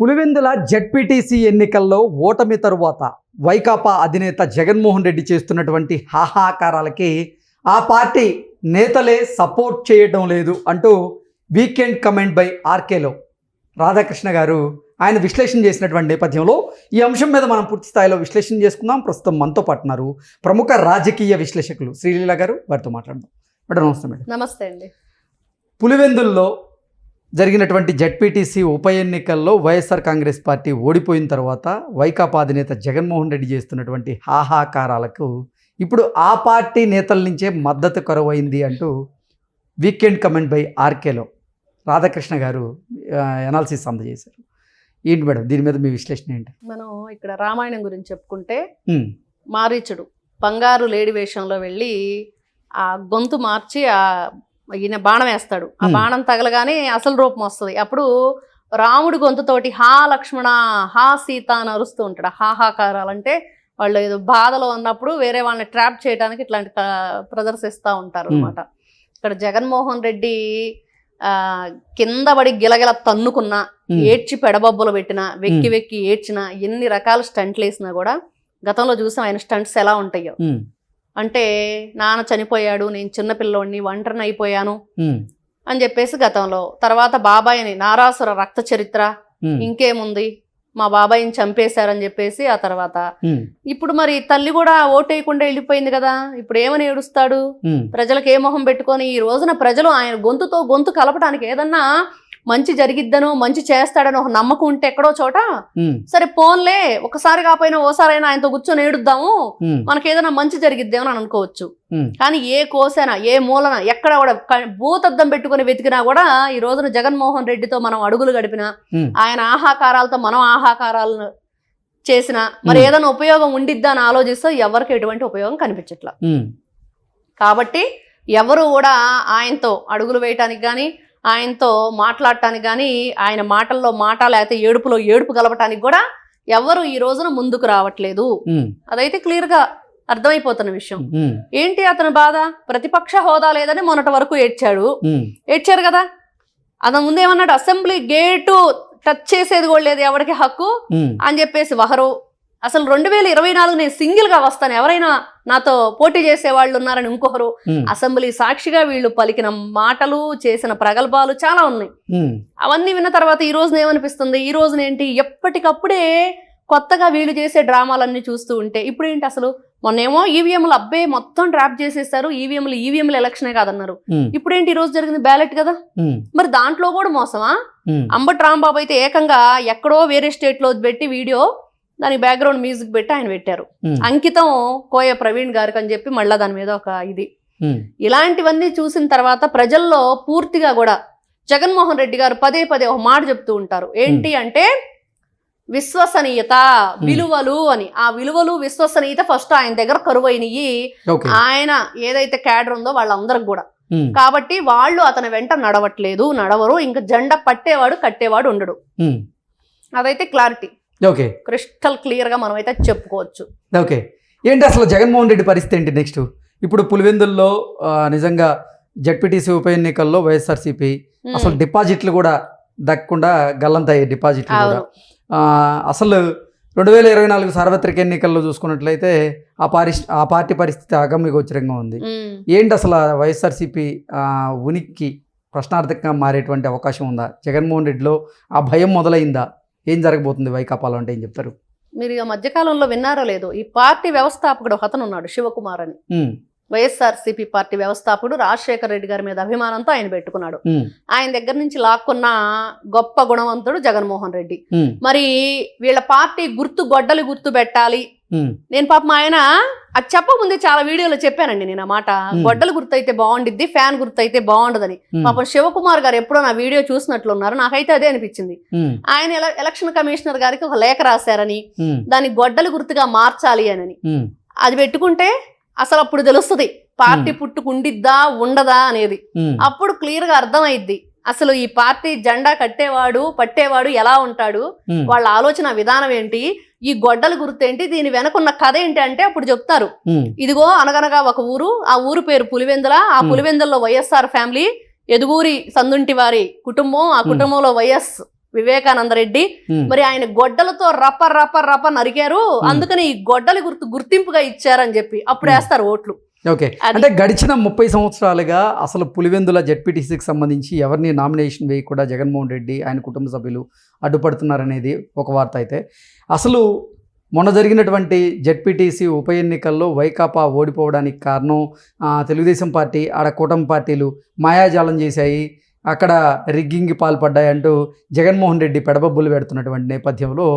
Pulivendula ZPTC ఎన్నికల్లో ఓటమి తరువాత వైకాపా అధినేత జగన్మోహన్ రెడ్డి చేస్తున్నటువంటి హాహాకారాలకి ఆ పార్టీ నేతలే సపోర్ట్ చేయడం లేదు అంటూ వీకెండ్ కమెంట్ బై ఆర్కేలో రాధాకృష్ణ గారు ఆయన విశ్లేషణ చేసినటువంటి నేపథ్యంలో ఈ అంశం మీద మనం పూర్తి స్థాయిలో విశ్లేషణ చేసుకుందాం. ప్రస్తుతం మనతో పాటున్నారు ప్రముఖ రాజకీయ విశ్లేషకులు శ్రీలీల గారు వారితో మాట్లాడదాం. మేడం నమస్తే మేడం. నమస్తే అండి. పులివెందుల్లో జరిగినటువంటి జడ్పీటీసీ ఉప ఎన్నికల్లో వైఎస్ఆర్ కాంగ్రెస్ పార్టీ ఓడిపోయిన తర్వాత వైకాపా అధినేత జగన్మోహన్ రెడ్డి చేస్తున్నటువంటి హాహాకారాలకు ఇప్పుడు ఆ పార్టీ నేతల నుంచే మద్దతు కరువైంది అంటూ వీకెండ్ కమెంట్ బై ఆర్కేలో రాధాకృష్ణ గారు ఎనాలిసిస్ అందజేశారు. ఏంటి మేడం దీని మీద మీ విశ్లేషణ ఏంటి? మనం ఇక్కడ రామాయణం గురించి చెప్పుకుంటే మారీచుడు బంగారు లేడి వేషంలో వెళ్ళి ఆ గొంతు మార్చి ఆ ఈయన బాణం వేస్తాడు. ఆ. బాణం తగలగానే అసలు రూపం వస్తుంది. అప్పుడు రాముడి గొంతుతోటి హా లక్ష్మణ హా సీత అని అరుస్తూ ఉంటాడు. హాహాకారాలు అంటే వాళ్ళు ఏదో బాధలో ఉన్నప్పుడు వేరే వాళ్ళని ట్రాప్ చేయడానికి ఇట్లాంటి ప్రదర్శిస్తూ ఉంటారు. అనమాట ఇక్కడ జగన్మోహన్ రెడ్డి ఆ కింద పడి గిలగిల తన్నుకున్నా ఏడ్చి పెడబొబ్బలు పెట్టినా వెక్కి. వెక్కి ఏడ్చినా ఎన్ని రకాల స్టంట్లు వేసినా కూడా గతంలో చూసాం ఆయన స్టంట్స్ ఎలా ఉంటాయో. అంటే నాన్న చనిపోయాడు నేను చిన్నపిల్లోడిని ఒంటరిని అయిపోయాను అని చెప్పేసి గతంలో. తర్వాత బాబాయిని నారాసుర రక్త చరిత్ర ఇంకేముంది? మా బాబాయిని చంపేశారని చెప్పేసి ఆ తర్వాత. ఇప్పుడు మరి తల్లి కూడా ఓటేయకుండా వెళ్ళిపోయింది కదా? ఇప్పుడు ఏమని ఏడుస్తాడు? ప్రజలకు ఏ మొహం పెట్టుకొని ఈ రోజున ప్రజలు ఆయన గొంతుతో గొంతు కలపడానికి ఏదన్నా మంచి జరిగిద్దనో మంచి చేస్తాడనో ఒక నమ్మకం ఉంటే ఎక్కడో చోట సరే పోన్లే ఒకసారి కాకపోయినా ఓసారైనా ఆయనతో కూర్చొని ఏడుద్దాము. ఉమ్, మనకి ఏదైనా మంచి జరిగిద్దేమో అని అనుకోవచ్చు. కానీ ఏ కోసైనా ఏ మూలన ఎక్కడ కూడా భూతద్దం పెట్టుకొని వెతికినా కూడా ఈ రోజున జగన్మోహన్ రెడ్డితో మనం అడుగులు గడిపిన ఆయన ఆహాకారాలతో మనం ఆహాకారాలను చేసిన మరి. ఏదైనా ఉపయోగం ఉండిద్దా అని ఆలోచిస్తే ఎవరికి ఎటువంటి ఉపయోగం కనిపించట్లా. కాబట్టి ఎవరు కూడా ఆయనతో అడుగులు వేయటానికి కానీ ఆయనతో మాట్లాడటానికి కానీ ఆయన మాటల్లో మాట లేకపోతే ఏడుపులో ఏడుపు కలపటానికి కూడా ఎవరు ఈ రోజున ముందుకు రావట్లేదు. అదైతే క్లియర్గా అర్థమైపోతున్న విషయం. ఏంటి అతని బాధ? ప్రతిపక్ష హోదా లేదని మొన్నటి వరకు ఏడ్చాడు. ఏడ్చారు కదా? అతను ముందేమన్నాడు? అసెంబ్లీ గేటు టచ్ చేసేది కూడా లేదు ఎవరికి హక్కు? అని చెప్పేసి వహరు అసలు రెండు వేల ఇరవై నాలుగు నేను సింగిల్గా వస్తాను. ఎవరైనా నాతో పోటీ చేసే వాళ్ళు ఉన్నారని ఇంకొకరు. అసెంబ్లీ సాక్షిగా వీళ్ళు పలికిన మాటలు చేసిన ప్రగల్భాలు చాలా ఉన్నాయి. అవన్నీ విన్న తర్వాత ఈ రోజున ఏమనిపిస్తుంది? ఈ రోజున ఏంటి? ఎప్పటికప్పుడే కొత్తగా వీళ్ళు చేసే డ్రామాలన్నీ చూస్తూ ఉంటే ఇప్పుడు ఏంటి అసలు? మొన్నేమో ఈవీఎంలు అబ్బే మొత్తం డ్రాప్ చేసేసారు ఈవీఎంలు ఈవీఎంలు ఎలక్షనే కాదన్నారు. ఉమ్, ఇప్పుడు ఏంటి ఈ రోజు జరిగింది? బ్యాలెట్ కదా? మరి దాంట్లో కూడా మోసమా? అంబటి రాంబాబు అయితే ఏకంగా ఎక్కడో వేరే స్టేట్లో పెట్టి వీడియో దానికి బ్యాక్గ్రౌండ్ మ్యూజిక్ పెట్టి ఆయన పెట్టారు. అంకితం కోయ ప్రవీణ్ గారికి అని చెప్పి మళ్ళీ దాని మీద ఒక ఇది. ఇలాంటివన్నీ చూసిన తర్వాత ప్రజల్లో పూర్తిగా కూడా జగన్మోహన్ రెడ్డి గారు పదే పదే ఒక మాట చెప్తూ ఉంటారు. ఏంటి అంటే విశ్వసనీయత విలువలు అని. ఆ విలువలు విశ్వసనీయత ఫస్ట్ ఆయన దగ్గర కరువైనయి. ఆయన ఏదైతే క్యాడర్ ఉందో వాళ్ళందరికి కూడా. కాబట్టి వాళ్ళు అతని వెంట నడవట్లేదు నడవరు. ఇంకా జెండా పట్టేవాడు కట్టేవాడు ఉండడు. అదైతే క్లారిటీ. ఓకే. క్రిస్టల్ క్లియర్గా మనం అయితే చెప్పుకోవచ్చు. ఓకే. ఏంటి అసలు జగన్మోహన్ రెడ్డి పరిస్థితి ఏంటి నెక్స్ట్? ఇప్పుడు పులివెందుల్లో నిజంగా జడ్పీటీసీ ఉప ఎన్నికల్లో వైఎస్ఆర్సీపీ అసలు డిపాజిట్లు కూడా దక్కకుండా గల్లంతయ్యాయి డిపాజిట్లు కూడా. అసలు రెండు వేల ఇరవై నాలుగు సార్వత్రిక ఎన్నికల్లో చూసుకున్నట్లయితే ఆ పారి ఆ పార్టీ పరిస్థితి అగమ్య గోచరంగా ఉంది. ఏంటి అసలు వైఎస్ఆర్సీపీ ఉనికి ప్రశ్నార్థకంగా మారేటువంటి అవకాశం ఉందా? జగన్మోహన్ రెడ్డిలో ఆ భయం మొదలైందా? ఏం జరగబోతుంది వైకాపాలో అంటే ఏం చెప్తారు? మీరు ఇక మధ్యకాలంలో విన్నారో లేదో ఈ పార్టీ వ్యవస్థాపకుడు ఒక అతను ఉన్నాడు శివకుమార్ అని. వైఎస్ఆర్సీపీ పార్టీ వ్యవస్థాపకుడు రాజశేఖర రెడ్డి గారి మీద అభిమానంతో ఆయన పెట్టుకున్నాడు. ఆయన దగ్గర నుంచి లాక్కున్న గొప్ప గుణవంతుడు జగన్మోహన్ రెడ్డి. మరి వీళ్ళ పార్టీ గుర్తు గొడ్డలి గుర్తు పెట్టాలి నేను పాపం ఆయన అది చెప్పముందే చాలా వీడియోలో చెప్పానండి నేను ఆ మాట. గొడ్డలు గుర్తు అయితే బాగుండిద్ది ఫ్యాన్ గుర్తు అయితే బాగుండదని పాపం శివకుమార్ గారు ఎప్పుడో నా వీడియో చూసినట్లున్నారు నాకైతే అదే అనిపించింది. ఆయన ఎల- ఎలక్షన్ కమిషనర్ గారికి ఒక లేఖ రాశారని దాన్ని గొడ్డలి గుర్తుగా మార్చాలి అని అది పెట్టుకుంటే అసలు అప్పుడు తెలుస్తుంది పార్టీ పుట్టుకుండిద్దా ఉండదా అనేది. అప్పుడు క్లియర్గా అర్థమైద్ది అసలు ఈ పార్టీ జెండా కట్టేవాడు పట్టేవాడు ఎలా ఉంటాడు వాళ్ళ ఆలోచన విధానం ఏంటి ఈ గొడ్డల గుర్తు ఏంటి దీని వెనకున్న కథ ఏంటి అంటే అప్పుడు చెప్తారు ఇదిగో అనగనగా ఒక ఊరు ఆ ఊరు పేరు పులివెందుల ఆ. పులివెందుల్లో వైఎస్ఆర్ ఫ్యామిలీ ఎదుగూరి సందుంటి వారి కుటుంబం ఆ. కుటుంబంలో వైఎస్ వివేకానంద రెడ్డి. మరి ఆయన గొడ్డలతో రప రప రప నరికారు అందుకని ఈ గొడ్డలి గుర్తు గుర్తింపుగా ఇచ్చారని చెప్పి అప్పుడు. వేస్తారు ఓట్లు ఓకే. అంటే గడిచిన ముప్పై సంవత్సరాలుగా అసలు పులివెందుల జెడ్పీటీసీకి సంబంధించి ఎవరిని నామినేషన్ వేయకుండా జగన్మోహన్ రెడ్డి ఆయన కుటుంబ సభ్యులు అడ్డుపడుతున్నారనేది ఒక వార్త అయితే. అసలు మొన్న జరిగినటువంటి జెడ్పీటీసీ ఉప ఎన్నికల్లో వైకాపా ఓడిపోవడానికి కారణం తెలుగుదేశం పార్టీ ఆడ కూటమి పార్టీలు మాయాజాలం చేశాయి. అక్కడ రిగ్గింగ్కి పాల్పడ్డాయి అంటూ జగన్మోహన్ రెడ్డి పెడబొబ్బులు పెడుతున్నటువంటి నేపథ్యంలో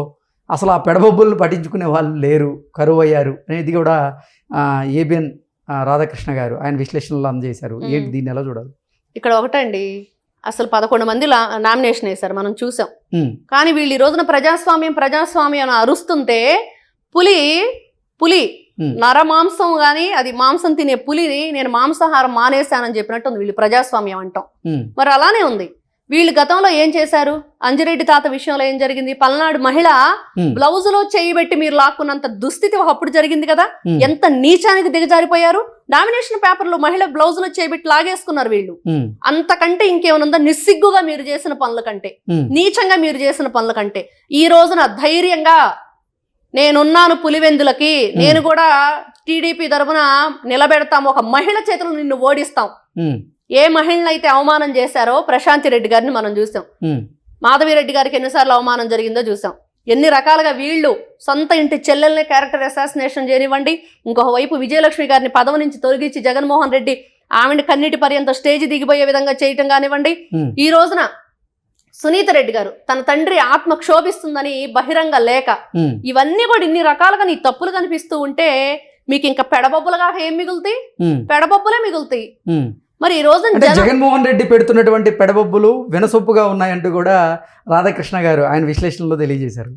అసలు ఆ పెడబొబ్బులు పట్టించుకునే వాళ్ళు లేరు కరువు అయ్యారు అనేది కూడా ఏబిఎన్ రాధాకృష్ణ గారు ఆయన విశ్లేషణలో అందజేశారు. ఏంటి దీన్ని ఎలా చూడాలి ఇక్కడ ఒకటండి అసలు పదకొండు మంది నామినేషన్ వేశారు మనం చూసాం. కానీ వీళ్ళు ఈ రోజున ప్రజాస్వామ్యం ప్రజాస్వామ్యం అని అరుస్తుంటే పులి పులి. నర మాంసం కానీ అది మాంసం తినే పులిని నేను మాంసాహారం మానేశానని చెప్పినట్టు ఉంది వీళ్ళు ప్రజాస్వామ్యం అంటాం. మరి అలానే ఉంది వీళ్ళు గతంలో ఏం చేశారు అంజిరెడ్డి తాత విషయంలో ఏం జరిగింది పల్నాడు మహిళ. బ్లౌజ్లో చేయి పెట్టి మీరు లాక్కున్నంత దుస్థితి ఒకప్పుడు జరిగింది కదా. ఎంత నీచానికి దిగజారిపోయారు డామినేషన్ పేపర్లు మహిళ బ్లౌజ్లో చేయి లాగేసుకున్నారు వీళ్ళు. అంతకంటే ఇంకేమనుందా నిస్సిగ్గుగా మీరు చేసిన పనుల కంటే. నీచంగా మీరు చేసిన పనుల కంటే ఈ రోజున ధైర్యంగా నేనున్నాను పులివెందులకి నేను కూడా టీడీపీ తరఫున నిలబెడతాం ఒక మహిళ చేతులు నిన్ను ఓడిస్తాం. ఏ మహిళను అయితే అవమానం చేశారో ప్రశాంతి రెడ్డి గారిని మనం చూసాం. మాధవిరెడ్డి గారికి ఎన్నిసార్లు అవమానం జరిగిందో చూసాం ఎన్ని రకాలుగా వీళ్ళు సొంత ఇంటి చెల్లెల్ని క్యారెక్టర్ అసాసినేషన్ చేయనివ్వండి ఇంకొక వైపు విజయలక్ష్మి గారిని పదవి నుంచి తొలగించి జగన్మోహన్ రెడ్డి ఆమెను కన్నీటి పర్యంత స్టేజ్ దిగిపోయే విధంగా చేయటం కానివ్వండి. ఈ రోజున సునీత రెడ్డి గారు తన తండ్రి ఆత్మ క్షోభిస్తుందని బహిరంగ లేఖ. ఇవన్నీ కూడా ఇన్ని రకాలుగా నీ తప్పులు కనిపిస్తూ ఉంటే మీకు ఇంకా పెడబొబ్బలుగా ఏం మిగులుతాయి. పెడబొబ్బలే మిగులుతాయి. మరి ఈ జనం జగన్మోహన్ రెడ్డి పెడుతున్నటువంటి పెడబొబ్బులు వినసొప్పుగా ఉన్నాయంటూ కూడా రాధాకృష్ణ గారు ఆయన విశ్లేషణలో తెలియజేశారు.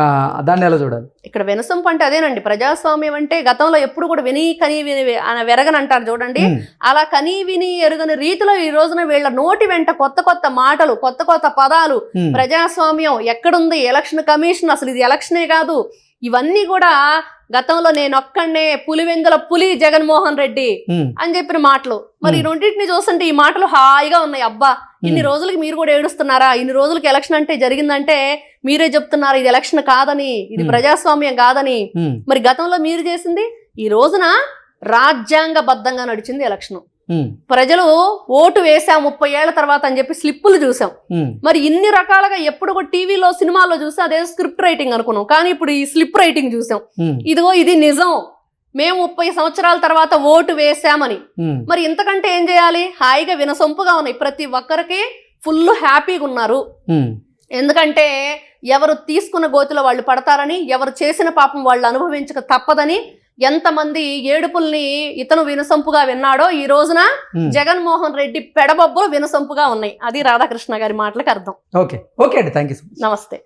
ఆ, దాన్ని ఎలా చూడాలి? ఇక్కడ వినసొంపు అంటే అదేనండి. ప్రజాస్వామ్యం అంటే గతంలో ఎప్పుడు కూడా విని కని విని వెరగని అంటారు చూడండి. అలా కని విని ఎరుగని రీతిలో ఈ రోజున వీళ్ళ నోటి వెంట కొత్త కొత్త మాటలు కొత్త కొత్త పదాలు. ప్రజాస్వామ్యం ఎక్కడుంది ఎలక్షన్ కమిషన్ అసలు ఇది ఎలక్షనే కాదు. ఇవన్నీ కూడా గతంలో నేను ఒక్కడనే పులివెందుల పులి జగన్మోహన్ రెడ్డి. అని చెప్పిన మాటలు మరి ఈ. రెండింటిని చూస్తుంటే ఈ మాటలు హాయిగా ఉన్నాయి అబ్బా ఇన్ని. రోజులకి మీరు కూడా ఏడుస్తున్నారా ఇన్ని రోజులకి ఎలక్షన్ అంటే జరిగిందంటే మీరే చెప్తున్నారు ఇది ఎలక్షన్ కాదని ఇది. ప్రజాస్వామ్యం కాదని. మరి గతంలో మీరు చేసింది ఈ రోజున రాజ్యాంగబద్ధంగా నడిచింది ఎలక్షన్. ప్రజలు ఓటు వేసాం ముప్పై ఏళ్ళ తర్వాత అని చెప్పి స్లిప్పులు చూసాం. మరి ఇన్ని రకాలుగా ఎప్పుడు టీవీలో సినిమాలో చూసి అదే స్క్రిప్ట్ రైటింగ్ అనుకున్నాం. కానీ ఇప్పుడు ఈ స్లిప్ రైటింగ్ చూసాం. ఇదిగో ఇది నిజం. మేము ముప్పై సంవత్సరాల తర్వాత ఓటు వేసామని. మరి ఇంతకంటే ఏం చేయాలి? హాయిగా వినసొంపుగా ఉన్నాయి. ప్రతి ఒక్కరికి ఫుల్ హ్యాపీగా ఉన్నారు. ఎందుకంటే ఎవరు తీసుకున్న గోతిలో వాళ్ళు పడతారని ఎవరు చేసిన పాపం వాళ్ళు అనుభవించక తప్పదని ఎంతమంది ఏడుపుల్ని ఇతను వినసొంపుగా విన్నాడో ఈ రోజున. జగన్మోహన్ రెడ్డి పెడబొబ్బులు వినసొంపుగా ఉన్నాయి. అది రాధాకృష్ణ గారి మాటలకు అర్థం. ఓకే. ఓకే అండి. థ్యాంక్ యూ నమస్తే.